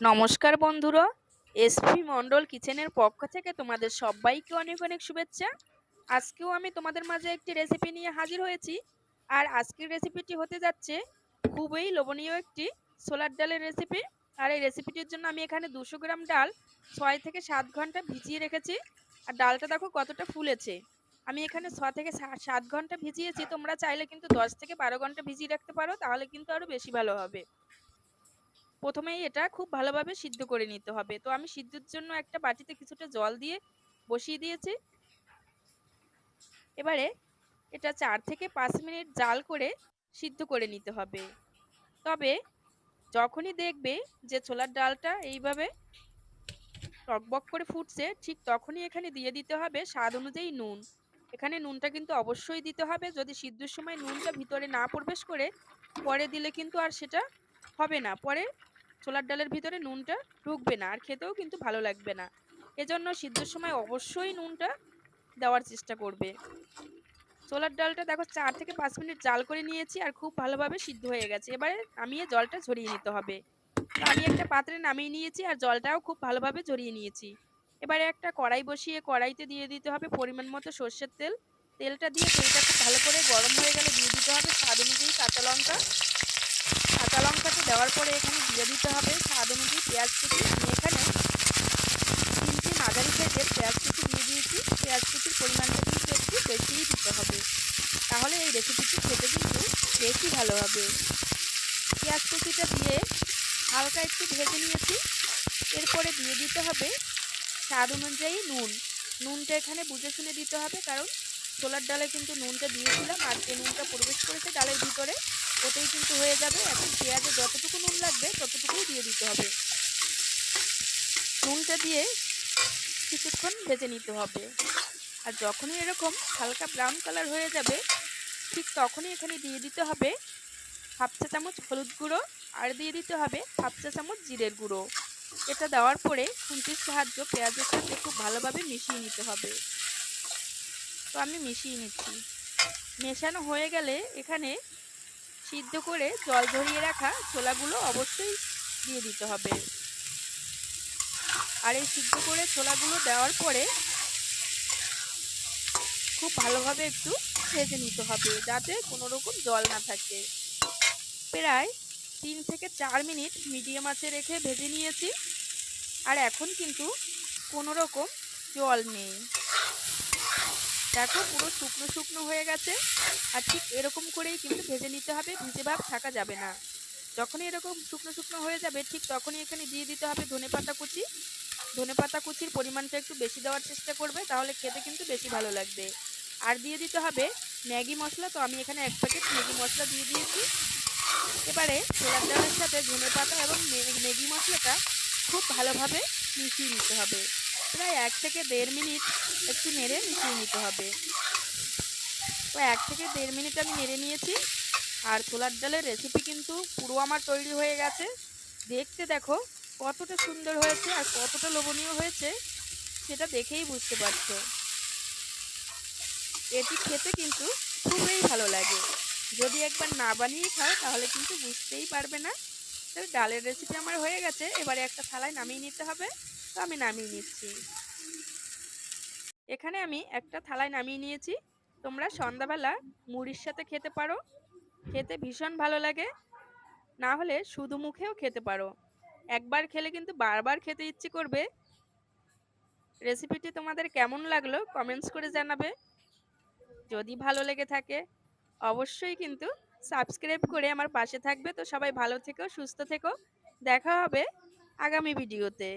নমস্কার বন্ধুরা, এসপি মন্ডল কিচেনের পক্ষ থেকে তোমাদের সবাইকে অনেক অনেক শুভেচ্ছা। আজকেও আমি তোমাদের মাঝে একটি রেসিপি নিয়ে হাজির হয়েছি। আর আজকের রেসিপিটি হতে যাচ্ছে খুবই লোভনীয় একটি ছোলার ডালের রেসিপি আর এই রেসিপিটির জন্য আমি এখানে দুশো গ্রাম ডাল ছয় থেকে সাত ঘণ্টা ভিজিয়ে রেখেছি। আর ডালটা দেখো কতটা ফুলেছে। আমি এখানে ছ থেকে সাত ঘণ্টা ভিজিয়েছি। তোমরা চাইলে কিন্তু দশ থেকে বারো ঘণ্টা ভিজিয়ে রাখতে পারো, তাহলে কিন্তু আরও বেশি ভালো হবে। প্রথমেই এটা খুব ভালোভাবে সিদ্ধ করে নিতে হবে। তো আমি সিদ্ধর জন্য একটা বাটিতে কিছুটা জল দিয়ে বসিয়ে দিয়েছি। এবারে এটা চার থেকে পাঁচ মিনিট জাল করে সিদ্ধ করে নিতে হবে। তবে যখনই দেখবে যে ছোলার ডালটা এইভাবে টকবক করে ফুটছে, ঠিক তখনই এখানে দিয়ে দিতে হবে স্বাদ অনুযায়ী নুন। এখানে নুনটা কিন্তু অবশ্যই দিতে হবে। যদি সিদ্ধর সময় নুনটা ভিতরে না প্রবেশ করে, পরে দিলে কিন্তু আর সেটা হবে না। পরে ছোলার ডালের ভিতরে নুনটা ঢুকবে না, আর খেতেও কিন্তু ভালো লাগবে না। এজন্য সিদ্ধর সময় অবশ্যই নুনটা দেওয়ার চেষ্টা করবে। ছোলার ডালটা দেখো চার থেকে পাঁচ মিনিট জাল করে নিয়েছি, আর খুব ভালোভাবে সিদ্ধ হয়ে গেছে। এবারে নামিয়ে জলটা ঝরিয়ে নিতে হবে। আমি একটা পাত্রে নামিয়ে নিয়েছি, আর জলটাও খুব ভালোভাবে ঝরিয়ে নিয়েছি। এবারে একটা কড়াই বসিয়ে কড়াইতে দিয়ে দিতে হবে পরিমাণ মতো সর্ষের তেল। তেলটা দিয়ে তেলটা খুব ভালো করে গরম হয়ে গেলে দিয়ে দিতে হবে স্বাদ অনুযায়ী কাঁচা লঙ্কা। কাঁচা লঙ্কাটা দেওয়ার পরে এখানে দিয়ে দিতে হবে স্বাদ অনুযায়ী পেঁয়াজ কুচি। আমি এখানে তিনটি মাঝারি সাইজের পেঁয়াজ কুচি দিয়ে দিয়েছি। পেঁয়াজ কুচির পরিমাণটা কিন্তু একটু বেশিই দিতে হবে। তাহলে এই রেসিপিটি খেতে কিন্তু বেশি ভালো হবে। পেঁয়াজ কুচিটা দিয়ে হালকা একটু ভেজে নিয়েছি। এরপরে দিয়ে দিতে হবে স্বাদ অনুযায়ী নুন। নুনটা এখানে বুঝে শুনে দিতে হবে কারণ ছোলার ডালে কিন্তু নুনটা দিয়েছিলাম আর যে নুনটা প্রবেশ করেছে ডালের ভিতরে। ওটাই কিন্তু হয়ে যাবে, এখন পেঁয়াজে যতটুকু নুন লাগবে, ততটুকুই দিয়ে দিতে হবে। নুনটা দিয়ে কিছুক্ষণ ভেজে নিতে হবে। আর যখনই এরকম হালকা ব্রাউন কালার হয়ে যাবে, ঠিক তখনই এখানে দিয়ে দিতে হবে হাফ চা চামচ হলুদ গুঁড়ো, আর দিয়ে দিতে হবে হাফ চা চামচ জিরের গুঁড়ো। এটা দেওয়ার পরে খুন্তির সাহায্য পেঁয়াজের সাথে খুব ভালোভাবে মিশিয়ে নিতে হবে। তো আমি মিশিয়ে নিচ্ছি। মেশানো হয়ে গেলে এখানে সিদ্ধ করে জল ঝরিয়ে রাখা ছোলাগুলো অবশ্যই দিয়ে দিতে হবে। আর এই সিদ্ধ করে ছোলাগুলো দেওয়ার পরে খুব ভালোভাবে একটু ভেজে নিতে হবে যাতে কোনো রকম জল না থাকে। প্রায় তিন থেকে চার মিনিট মিডিয়াম আঁচে রেখে ভেজে নিয়েছি। আর এখন কিন্তু কোনো রকম জল নেই। দেখো পুরো শুকনো শুকনো হয়ে গেছে। আর ঠিক এরকম করেই কিন্তু ভেজে নিতে হবে, ভিজে ভাব থাকা যাবে না। যখনই এরকম শুকনো শুকনো হয়ে যাবে, ঠিক তখনই এখানে দিয়ে দিতে হবে ধনে পাতা কুচি। ধনে পাতা কুচির পরিমাণটা একটু বেশি দেওয়ার চেষ্টা করবে, তাহলে খেতে কিন্তু বেশি ভালো লাগবে। আর দিয়ে দিতে হবে ম্যাগি মশলা, তো আমি এখানে এক প্যাকেট ম্যাগি মশলা দিয়ে দিয়েছি। এবারে ছোলার ডালের সাথে ধনে পাতা এবং ম্যাগি মশলাটা খুব ভালোভাবে মিশিয়ে নিতে হবে। প্রায় এক থেকে দেড় মিনিট একটু নেড়ে মিশিয়ে নিতে হবে। তো এক থেকে দেড় মিনিট আমি নেড়ে নিয়েছি। আর ছোলার ডালের রেসিপি কিন্তু পুরো আমার তৈরি হয়ে গেছে। দেখতে দেখো কতটা সুন্দর হয়েছে আর কতটা লোভনীয় হয়েছে, সেটা দেখেই বুঝতে পারছ। এটি খেতে কিন্তু খুবই ভালো লাগে। যদি একবার না বানিয়ে খাও, তাহলে কিন্তু বুঝতেই পারবে না। তো ডালের রেসিপি আমার হয়ে গেছে। এবারে একটা থালায় নামিয়ে নিতে হবে। তো আমি নামিয়ে নিচ্ছি। এখানে আমি একটা থালায় নামিয়ে নিয়েছি। তোমরা সন্ধ্যাবেলা মুড়ির সাথে খেতে পারো। খেতে ভীষণ ভালো লাগে। না হলে শুধু মুখেও খেতে পারো। একবার খেলে কিন্তু বারবার খেতে ইচ্ছে করবে। রেসিপিটি তোমাদের কেমন লাগল কমেন্টস করে জানাবে। যদি ভালো লেগে থাকে, অবশ্যই কিন্তু সাবস্ক্রাইব করে আমার পাশে থাকবে। তো সবাই ভালো থেকো, সুস্থ থেকো। দেখা হবে আগামী ভিডিওতে।